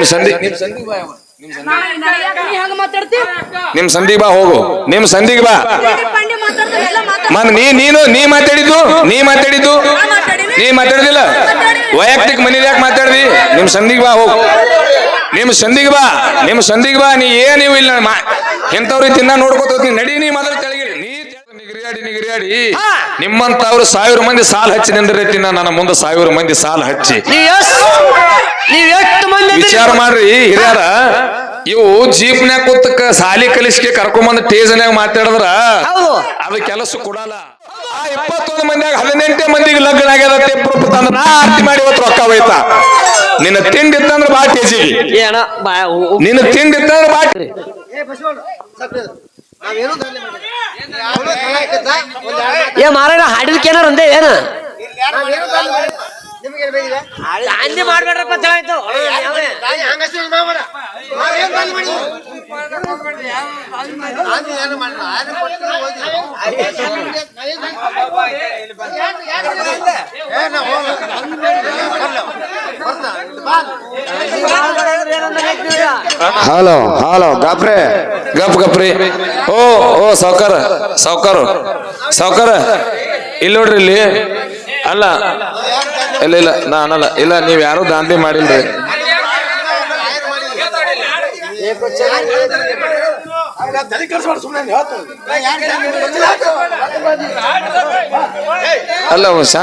ನಿಮ್ ಸಂಧಿ ನೀ ಹಂಗ ಮಾತಾಡ್ತಿ? ನಿಮ್ ಸಂಧಿಗೆ ಬಾ ಹೋಗು. ನಿಮ್ ಸಂಧಿಗ್ ಬಾ. ಮನ್ ನೀ ನೀನು ನೀ ಮಾತಾಡಿದ್ದು? ನೀ ಮಾತಾಡಿದ್ದು? ನೀ ಮಾತಾಡಿದಿಲ್ಲ? ವೈಯಕ್ತಿಕ ಮನೇಲಿ ಯಾಕೆ ಮಾತಾಡ್ದಿ? ನಿಮ್ ಸಂಧಿಗೆ ಬಾ ಹೋಗು. ನಿಮ್ ಸಂಧಿಗ್ ಬಾ. ನಿಮ್ ಸಂಧಿಗ್ ಬಾ. ನೀ ಏನಿವು ಇಲ್ಲ ಮಾ- ಇಂಥವ್ರಿ ತಿನ್ನ ನೋಡ್ಕೋತೀನಿ ನಡಿ ನೀ ಮೊದಲು ತೆಳಗಿರಿ ನೀ ನಿಗರಿಯಾಡಿ ನಿಗರಿಯಾಡಿ ನಿಮ್ಮಂತವ್ರು ಸಾವಿರ ಮಂದಿ ಸಾಲ್ ಹಚ್ಚಿ ನಿಂದಿರೈತಿ ನನ್ನ ಮುಂದೆ ಸಾವಿರ ಮಂದಿ ಸಾಲ್ ಹಚ್ಚಿ. ನೀವ್ ಎಷ್ಟು ಮಂದಿ? ವಿಚಾರ ಮಾಡ್ರಿ ಹಿರಿಯರ. ಇವು ಜೀಪ್ನ್ಯಾಗ ಕೂತಕ್ಕ ಸಾಲಿ ಕಲಿಸ್ಕೆ ಕರ್ಕೊಂಬಂದ್ ಟೇಜನ್ಯಾಗ ಮಾತಾಡಿದ್ರ ಹೌದು. ಅದು ಕೆಲಸ ಕೊಡಲ್ಲ. ಆ ಇಪ್ಪತ್ತೊಂದು ಮಂದಿಯಾಗ ಹದಿನೆಂಟೇ ಮಂದಿಗೆ ಲಗ್ನ ಆಗ್ಯದ ತೆಪ್ಪು ತಂದ್ರ ನಾ ಆರ್ತಿ ಮಾಡಿ ಇವತ್ತು ರೊಕ್ಕ ಹೋಯ್ತಾ. ನಿನ್ನ ತಿಂಡಿ ಇತ್ತಂದ್ರ ಬಾ ಟೇಜಿಗೆ ಏನ ಬಾ ಹೋ- ಹೋ- ನಿನ್ನ ತಿಂಡಿ ಇತ್ತಂದ್ರ ಬಾ ಏ ಮಾರಾಯ ಹಾಡಿದಕ್ಕೆ ಏನಾರ ಅಂದೆ ಏನ? ಗಾಂಧಿ ಮಾಡ್ಬೇಡ್ರಪ್ಪ ಚೆನ್ನಾಯ್ತು ಹಲೋ ಹಲೋ ಗಪ್ರೆ. ಗಪ್ ಗಪ್ರಿ. ಓ ಓ ಸಾವ್ಕಾರ ಸಾವ್ಕಾರ ಸಾವ್ಕಾರ. ಇಲ್ಲಿ ನೋಡ್ರಿ ಇಲ್ಲಿ. ಅಲ್ಲ ಇಲ್ಲ ಇಲ್ಲ ನಾ ಅನ್ನಲ್ಲ. ಇಲ್ಲ ನೀವ್ ಯಾರು ದಾಂಧಿ ಮಾಡಿಲ್ರಿ. ಅಲ್ಲ ಶಾ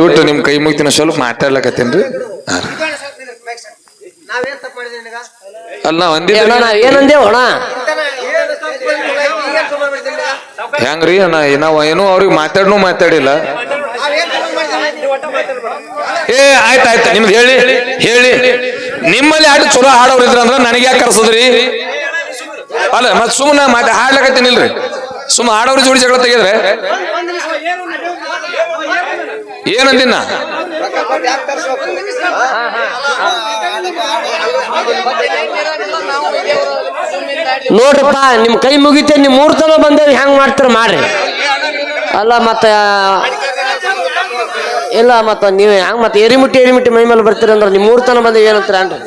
ದಯವಿಟ್ಟು ನಿಮ್ ಕೈ ಮುಗಿತಿನ ಸ್ವಲ್ಪ ಮಾತಾಡ್ಲಕತ್ತೇನ್ರಿ. ಅಲ್ಲ ಹೆಂಗ್ರಿ ಅಣ್ಣ ನಾವ್ ಏನೋ ಅವ್ರಿಗೆ ಮಾತಾಡ್ನು ಮಾತಾಡಿಲ್ಲ. ಏ ಆಯ್ತು ಆಯ್ತು. ನಿಮ್ದು ಹೇಳಿ ಹೇಳಿ. ನಿಮ್ಮಲ್ಲಿ ಆಟ ಚಲೋ ಹಾಡೋರು ಇದ್ರ ಅಂದ್ರೆ ನನಗೆ ಯಾಕೆ ಕರ್ಸದ್ರಿ? ಅಲ್ಲ ಮತ್ ಸುಮ್ಮನೆ ಮಾತಾ ಹಾಡ್ಲಕತ್ತೀನಿಲ್ರಿ ಸುಮ್ಮ ಹಾಡೋರು ಜೋಡಿ ಜಗಳ ತೆಗೆದ್ರೆ? ಏನಂದಿನ ನೋಡ್ರಪ್ಪ, ನಿಮ್ ಕೈ ಮುಗಿತೆ, ನಿಮ್ ಮೂರ್ತನ ಬಂದೇವಿ ಹೆಂಗ್ ಮಾಡ್ತಾರ ಮಾಡ್ರಿ. ಅಲ್ಲ ಮತ್ತ, ಇಲ್ಲ ಮತ್ತ, ನೀವು ಹೆಂಗ್ ಮತ್ತೆ, ಎರಿಮುಟ್ಟಿ ಎರಿಮುಟ್ಟಿ ಮೈ ಮೇಲೆ ಬರ್ತೀರ ಅಂದ್ರೆ ನಿಮ್ ಮೂರ್ತನ ಬಂದೇವಿ ಏನಂತಾರ ಅನ್ರಿ?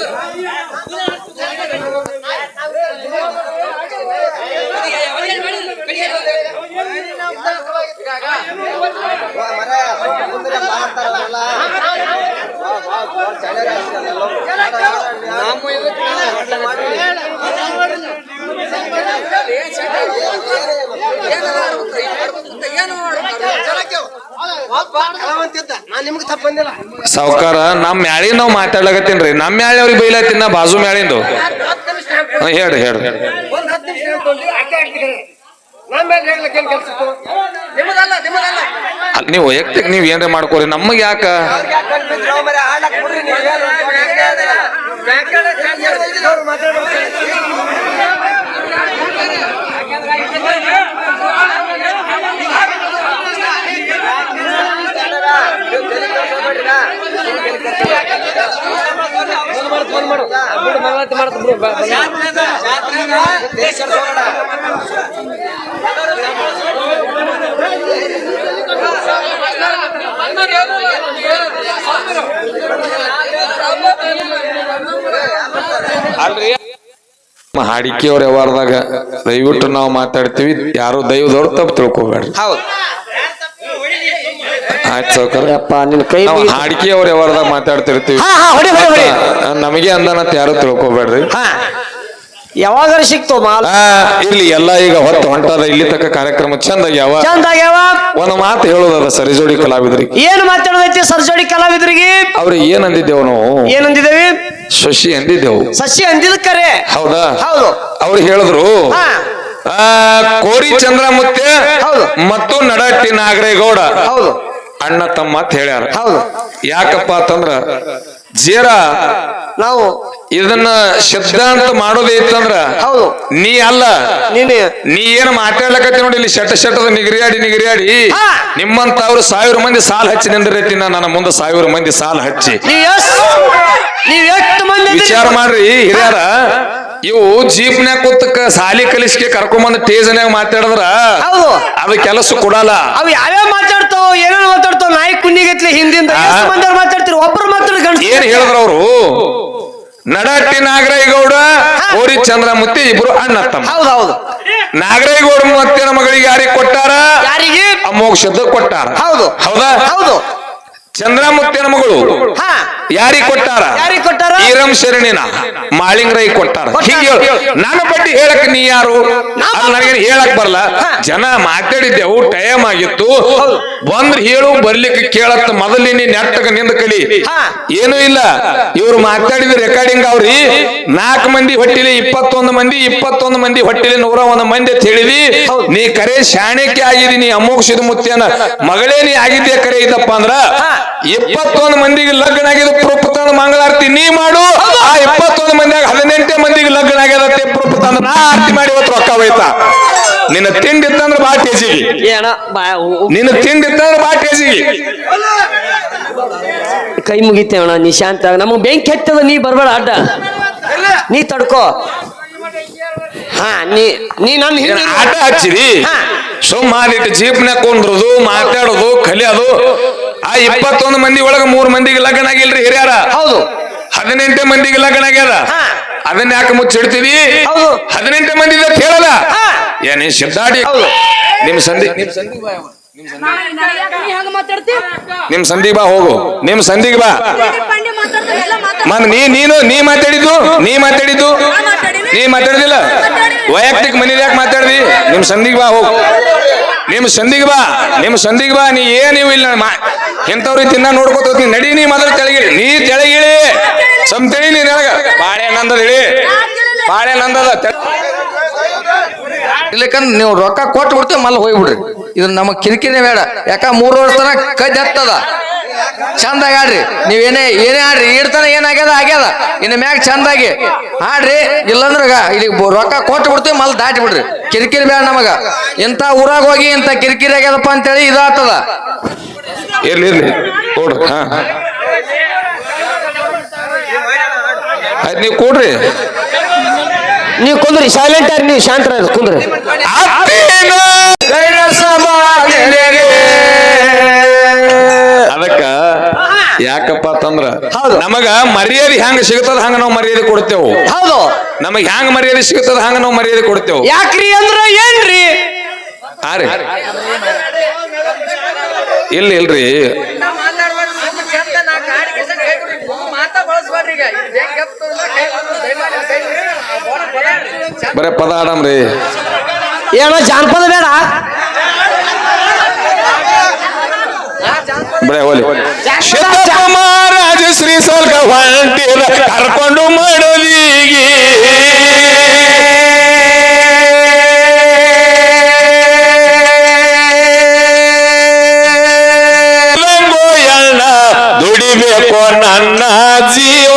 ಸಾವ್ಕಾರ ನಮ್ಮ ಮ್ಯಾಳಿ ನಾವು ಮಾತಾಡ್ಲಾಗತ್ತೀನ್ರಿ ನಮ್ಮ ಮ್ಯಾಳಿ ಅವ್ರಿಗೆ ಬೈಲತ್ತೀನ ಬಾಜು ಮ್ಯಾಳಿಂದು. ಹೇಳ್ರಿ ಹೇಳ್ರಿ. ನೀವು ವೈಯಕ್ತಿಕ ನೀವ್ ಏನ್ರ ಮಾಡ್ಕೋರಿ ನಮಗ್ ಯಾಕ? ಹಾಡಿಕೆಯವ್ರ ವ್ಯವಹಾರದಾಗ ದಯವಿಟ್ಟು ನಾವು ಮಾತಾಡ್ತೀವಿ. ಯಾರು ದೈವದವ್ರು ತಪ್ಪು ತಿಳ್ಕೊಬೇಡ್ರಿ. ಹೌದು. ಆಯ್ತು ಸಾವ್ಕಾರ. ಯಪ್ಪ ನಿನ್ ಕೈ ನಾವು ವ್ಯವಹಾರದಾಗ ಮಾತಾಡ್ತಿರ್ತೀವಿ. ಹಾ ಹಾ ಹೊಡಿ ಹೊಡಿ ಹೊಡಿ. ನಮಗೆ ಅಂದನಂತ ಯಾರು ತಿಳ್ಕೊಬೇಡ್ರಿ. ಹಾ ಯಾವಾಗಾರ ಸಿಕ್ತು ಮಾಲ್? ಆ ಇರ್ಲಿ ಎಲ್ಲ ಈಗ ಹೊತ್ತು ಹೊಂಟದ ಇಲ್ಲಿ ತಕ್ಕ ಕಾರ್ಯಕ್ರಮ ಚಂದ ಆಗ್ಯಾವ ಚಂದ ಆಗ್ಯಾವ ಒಂದು ಮಾತು ಹೇಳೋದದ ಸರಿಜೋಡಿ ಕಲಾವಿದರಿಗೆ. ಏನು ಮಾತಾಡೋದೈತಿ ಸರ್ಜೋಡಿ ಕಲಾವಿದ್ರಿಗೆ? ಅವ್ರಿಗೆ ಏನ್ ಅಂದಿದ್ದೇವು ನಾವು? ಏನಂದಿದ್ದೇವಿ ಶಶಿ ಅಂದಿದ್ದೆವು. ಸಸಿ ಅಂದಿದ್ ಕರೆ. ಹೌದಾ? ಹೌದು. ಅವ್ರು ಹೇಳಿದ್ರು ಹಾ. ಆ ಕೋರಿ ಚಂದ್ರಮುತ್ತೆ ಹೌದು. ಮತ್ತು ನಡಟ್ಟಿ ನಾಗರೇಗೌಡ. ಹೌದು. ಅಣ್ಣ ತಮ್ಮ ಅಂತ ಹೇಳ್ಯಾರ. ಹೌದು. ಯಾಕಪ್ಪ ಅಂತಂದ್ರ ಜೇರ ನಾವು ಇದನ್ನ ಸಿದ್ಧಾಂತ ಮಾಡೋದೇ ಇತ್ತಂದ್ರ ಹೌದು. ನೀ ಅಲ್ಲ. ನೀನೆ. ನೀ ಏನ್ ಮಾತಾಡ್ಲಕತ್ತಿ ನೋಡಿ ಇಲ್ಲಿ ಶೆಟ್ಟ ಶೆಟ್ಟದ ನಿಗರಿಯಾಡಿ ನಿಗರಿಯಾಡಿ. ನಿಮ್ಮಂತ ಅವ್ರು ಸಾವಿರ ಮಂದಿ ಸಾಲ ಹಚ್ಚಿ ನಿಂದಿರೈತಿ ನಾ ನನ್ನ ಮುಂದೆ ಸಾವಿರ ಮಂದಿ ಸಾಲ ಹಚ್ಚಿ. ನೀವ್ ಎಷ್ಟ್ ಎಷ್ಟು ಮಂದಿ ವಿಚಾರ ಮಾಡ್ರಿ ಹಿರಿಯರ. ಇವು ಜೀಪ್ನ್ಯಾಗ ಕೂತಕ್ಕ ಸಾಲಿ ಕಲಿಸ್ಕೆ ಕರ್ಕೊಂಬಂದ್ ಟೇಜನ್ಯಾಗ ಮಾತಾಡಿದ್ರ ಹೌದು. ಅದು ಕೆಲಸ ಕೊಡಲ್ಲ. ಅವ್ ಯಾವ್ಯಾವ ಮಾತಾಡ್ತಾವ ಏನೇನು ಮಾತಾಡ್ತಾವ ನಾಯಿ ಕುನ್ನಿಗತ್ಲೆ ಹಿಂದಿಂದ. ಎಷ್ಟು ಮಂದಿ ಮಾತಾಡ್ತೀರಿ ಒಬ್ರು ಮಾತಾಡ ಏನ್ ಹೇಳಿದ್ರ ಅವರು? ನಡಟ್ಟಿ ನಾಗರಾಯಗೌಡ ಕೋರಿ ಚಂದ್ರಮುತ್ತಿ ಇಬ್ರು ಅಣ್ಣ ತಮ್ಮ. ಹೌದು ಹೌದು. ನಾಗರಾಯಗೌಡ ಮತ್ತೆ ಮಗಳಿಗೆ ಯಾರಿಗೆ ಕೊಟ್ಟಾರ? ಯಾರಿಗೆ? ಅಮೋಕ್ಷದ ಕೊಟ್ಟಾರ. ಹೌದು. ಹೌದಾ? ಹೌದು. ಚಂದ್ರಮುತ್ತಿನ ಮಗಳು. ಹಾ. ಯಾರಿಗೆ ಕೊಟ್ಟಾರ? ಯಾರಿಗೆ ಕೊಟ್ಟಾರ? ಈರಂ ಶರಣಿನ. ಮಾಳಿಂಗ್ರೈ ಕೊಟ್ಟಾರ. ಹಿಂಗೆ. ನನ್ನ ಬಡ್ಡಿ ಹೇಳಕ್ ನೀ ಯಾರು? ಅದು ನನಗೇನು ಹೇಳಕ್ ಬರಲ್ಲ. ಜನ ಮಾತಾಡಿದ್ದೆವು ಟೈಮ್ ಆಗಿತ್ತು. ಬಂದ್ರ ಹೇಳು ಬರ್ಲಿಕ್ಕೆ ಕೇಳತ್ತ ಮೊದಲಿನ ನೆಟ್ಟಗ ನಿಂದ ಕಲಿ. ಏನು ಇಲ್ಲ. ಇವ್ರು ಮಾತಾಡಿದ ರೆಕಾರ್ಡಿಂಗ್ ಅವ್ರಿ. ನಾಲ್ಕು ಮಂದಿ ಹೊಟ್ಟಿಲಿ ಇಪ್ಪತ್ತೊಂದು ಮಂದಿ ಇಪ್ಪತ್ತೊಂದು ಮಂದಿ ಹೊಟ್ಟಿಲಿ ನೂರ ಒಂದು ಮಂದಿ ಅಂತ ಹೇಳಿದಿ. ನೀ ಕರೆ ಶಾಣಕ್ಕೆ ಆಗಿದಿ ನೀ ಅಮೋಕ್ಷದ ಮುತ್ತೇನ ಮಗಳೇ ನೀ ಆಗಿದ್ದೆ ಕರೆ ಇದಪ್ಪ ಅಂದ್ರ. ಇಪ್ಪತ್ತೊಂದು ಮಂದಿಗೆ ಲಗ್ನ ಆಗಿದ ಪ್ರಪುತಾನ ಮಂಗಳಾರತಿ ನೀ ಮಾಡು. ಆ ಇಪ್ಪತ್ತೊಂದು ಮಂದಿಯಾಗ ಹದಿನೆಂಟೇ ಮಂದಿಗೆ ಲಗ್ನ ಆಗ್ಯದ ಪ್ರಪುತಾನ ನಾ ಆರತಿ ಮಾಡಿ ಇವತ್ತು ರೊಕ್ಕ ಹೋಯ್ತಾ. ನಿನ್ನ ತಿಂಡಿ ಇತ್ತಂದ್ರ ಬಾ ಟೇಜಿಗೆ ನಿನ್ನ ತಿಂಡಿ ಇತ್ತಂದ್ರ ಬಾ ಟೇಜಿಗೆ ಕೈ ಅಣ್ಣ ನೀ ಶಾಂತ ನಮಗ್ ಬೆಂಕಿ ಹತ್ತದ ನೀ ಬರ್ಬೇಡ ಅಡ್ಡ. ನೀ ತಡ್ಕೋ. ಹಾ ನೀ ನೀ ನನ್ನ ಹಿಂದೆ ಆಟ ಹಚ್ಚಿದಿ? ಹಾ. ಸುಮ್ಮ ಮಾಡಿಟ್ಟು ಜೀಪ್ನ್ಯಾಗ ಕುಂದ್ರದು ಮಾತಾಡೋದು ಕಲಿಯೋದು. ಆ ಇಪ್ಪತ್ತೊಂದು ಮಂದಿ ಒಳಗ ಮೂರ್ ಮಂದಿಗೆ ಲಗ್ನ ಆಗಿಲ್ರಿ ಹಿರಿಯರ? ಹೌದು. ಹದಿನೆಂಟೇ ಮಂದಿಗೆ ಲಗ್ನ ಆಗ್ಯಾರ? ಹಾ. ಅದನ್ನ ಯಾಕೆ ಮುಚ್ಚಿಡ್ತೀವಿ ಹೌದು. ಹದಿನೆಂಟೇ ಮಂದಿ ಅಂತ ಹೇಳಲ್ಲ ಹಾ. ಏನೇ ಸಿದ್ಧಾಡಿ ಹೌದು. ನಿಮ್ ಸಂಧಿ ನಿಮ್ ಸಂಧಿಗೆ ಬಾ ಹೋಗು ನಿಮ್ ಸಂಧಿಗೆ ಬಾ. ಮತ್ ನೀ ನೀನು ನೀ ಮಾತಾಡಿದ್ದು? ನೀ ಮಾತಾಡಿದ್ದು? ನೀ ಮಾತಾಡಿದಿಲ್ಲ? ವೈಯಕ್ತಿಕ ಮನೇಲಿ ಯಾಕೆ ಮಾತಾಡ್ದಿ? ನಿಮ್ ಸಂಧಿಗೆ ಬಾ ಹೋಗು. ನಿಮ್ ಸಂಧಿಗೆ ಬಾ, ನಿಮ್ ಸಂಧಿಗೆ ಬಾ, ನೀ ಏನಿವು ಇಲ್ಲ ಎಂತವ್ರಿ ತಿನ್ನ ನೋಡ್ಕೊತ ನಡಿ ನೀ ಮೊದಲ ತೆಳಗಿಳಿ ನೀ ತೆಳಗಿಳಿ ಸಂತಳಿ ನೀ ನೆಲಗ ಬಾಳೆ ನಂದದ ಇಳಿ ಬಾಳೆ ನಂದದ. ತೆಳ- ಇಲ್ಲಕಂದ್ರೆ ನೀವು ರೊಕ್ಕ ಕೊಟ್ಟು ಬಿಡ್ತೀವಿ ಮಲ್ಲ ಹೋಗ್ಬಿಡ್ರಿ. ಇದು ನಮ್ಮ ಕಿರಿಕಿರಿ ಬೇಡ. ಯಾಕ ಮೂರು ವರ್ಷ ತನಕ ಹತ್ತದ ಚಂದಾಗಿ ಆಡ್ರಿ. ನೀವೇನೇ ಏನೇ ಆಡ್ರಿ ಇಡ್ತಾನೆ ಏನಾಗ್ಯದ ಆಗ್ಯದ ಇನ್ನು ಮ್ಯಾಗ ಚಂದಾಗಿ ಆಡ್ರಿ ಇಲ್ಲಂದ್ರ ಗ- ಇಲ್ಲಿ ಬ- ರೊಕ್ಕ ಕೊಟ್ಟು ಬಿಡ್ತೀವಿ ಮಲ್ ದಾಟಿ ಬಿಡ್ರಿ. ಕಿರಿಕಿರಿ ಬೇಡ ನಮಗ. ಇಂಥ ಊರಾಗ ಹೋಗಿ ಇಂಥ ಕಿರಿಕಿರಿ ಆಗ್ಯದಪ್ಪ ಅಂತೇಳಿ ಇದಾಗ್ತದ. ಇರ್ಲಿ ಇರ್ಲಿ. ಕೊಡ್ರಿ ಹಾ ಆಯ್ತು ನೀವು ಕೊಡ್ರಿ. ನೀವು ಕುಂದ್ರಿ ಸೈಲೆಂಟ್ ಆಗಿ ನೀವು ಶಾಂತರ ಕುಂದ್ರಿ. ಯಾಕಪ್ಪ ಅಂತಂದ್ರ ಹೌದು. ನಮಗ ಮರ್ಯಾದೆ ಹೆಂಗ ಸಿಗ್ತದ ಹಂಗ ನಾವು ಮರ್ಯಾದೆ ಕೊಡ್ತೇವು. ಹೌದು. ನಮಗ್ ಹೆಂಗ ಮರ್ಯಾದೆ ಸಿಗ್ತದ ಹಂಗ ನಾವು ಮರ್ಯಾದೆ ಕೊಡ್ತೇವು. ಯಾಕ್ರಿ ಅಂದ್ರ ಏನ್ರಿ? ಆರಿ ಇಲ್ಲ ಇಲ್ರಿ. ಬರೇ ಪದ ಆಡಮ್ರಿ. ಏನೋ ಜಾನಪದ ಬೇಡ ಬರೇ ಹೋಲಿ ಸಿದ್ದಪ್ಪ ಮಹಾರಾಜ ಶ್ರೀ ಸ್ವರ್ಗ ಹೊಂಟಿರ ಕರ್ಕೊಂಡು ಮಡಲಿಗೆ ರಂಗೋಯಣ್ಣ ದುಡಿಬೇಕು ನನ್ನ ಜೀವ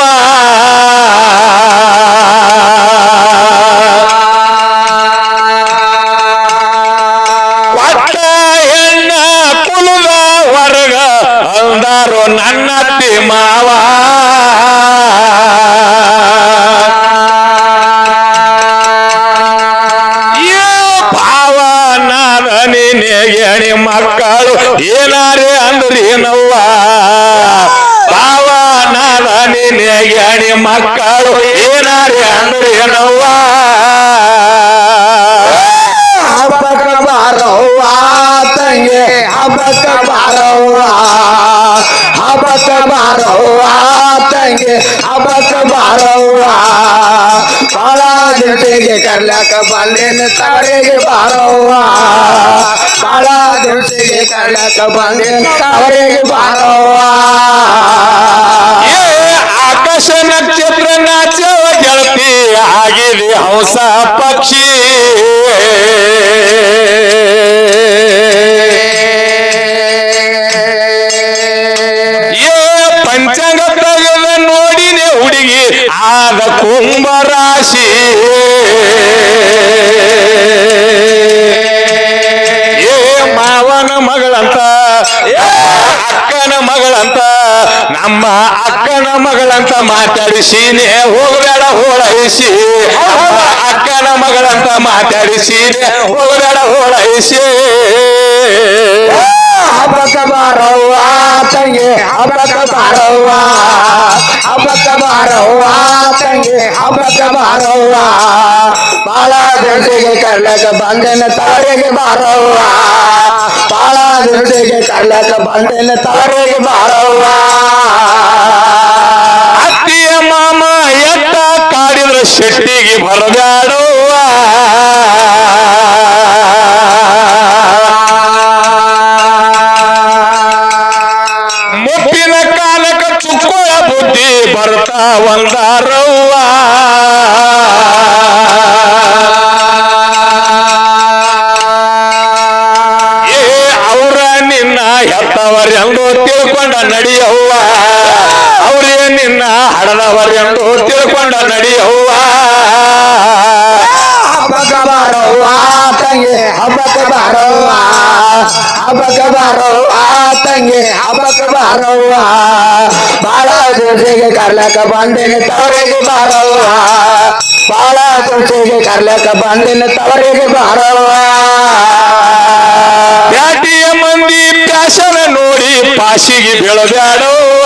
ಅಂದಾರು ನನ್ನ ಮಾವ. ಭಾವ ನಾದ ನಿನಗೆ ಮಕ್ಕಳು ಏನಾರೇ ಅಂದ್ರಿ ನವ್ವ? ಭಾವ ನಾದ ನಿನಗೆ ಮಕ್ಕಳು ಬಾರವ್ವ ತಂಗಿ ಹಬ್ಬಕ್ಕ ಬಾರವ್ವ ಬಾಳ ದಿವಸಿಗೆ ಕರ್ಲಾಕ ಬಂದೇನ ತವರಿಗೆ ಬಾರವ್ವ ಬಾಳ ದಿವಸಿಗೆ ಕರ್ಲಾಕ ಬಂದೇನ ತವರಿಗೆ ಬಾರವ್ವ ಏ ಆಕಾಶ ನಕ್ಷತ್ರ ನಾಚವ ಗೆಳತಿ ಆಗಿದೆ ಹಂಸ ಪಕ್ಷಿ ನಮ್ಮ ಅಕ್ಕನ ಮಗಳಂತ ಮಾತಾಡಿಸಿನೆ ಹೋಗಬೇಡ, ಹೋಳೈಸಿ. ನಮ್ಮ ಅಕ್ಕನ ಮಗಳಂತ ಮಾತಾಡಿಸಿನೆ ಹೋಗಬೇಡ, ಹೋಳೈಸಿ. ಹಬ್ಬಕ್ಕ ಬಾರವ್ವ ತಂಗಿ ಹಬ್ಬಕ್ಕ ಬಾರವ್ವ ಹಬ್ಬಕ್ಕ ಬಾರವ್ವ ತಂಗಿ ಹಬ್ಬಕ್ಕ ಬಾರವ್ವ ಬಾಳ ದೊಡ್ಡಿಗೆ ಕರ್ಲಕ ಬಂದನ ತಾರೆಗೆ ಬಾರವ್ವ. ಬಾಳ ದೊಡ್ಡಿಗೆ ಕರ್ಲಕ ಬಂದನ ತಾರೆಗೆ ಬಾರವ್ವ. ಕಾಡಿದ್ರ ಶೆಟ್ಟಿಗೆ ಬರಬ್ಯಾಡುವ ಮುಪ್ಪಿನ ಕಾಲಕ ಚುಕ್ಕೋಳ ಬುದ್ಧಿ ಬರ್ತಾ ಒಂದಾರವ್ವ ಹಬ್ಬಕ್ಕ ಬಾರವ್ವ ಹಬ್ಬಕ್ಕ ಬಾರವ್ವ ತಂಗಿ ಹಬ್ಬಕ್ಕ ಬಾರವ್ವ ಬಾಳ ದಿವಸಿಗೆ ಕರ್ಲಕ ಬಂದಿನ, ತವರಿಗೆ ಬಾರವ್ವ. ಬಾಳ ದಿವಸಿಗೆ ಕರ್ಲಕ ಬಂದಿನ, ತವರಿಗೆ ಬಾರವ್ವ. ಬ್ಯಾಟಿಯ ಮಂದಿ ಪ್ಯಾಸನ ನೋಡಿ ಪಾಸಿಗೆ ಬೀಳಬ್ಯಾಡವ್ವ.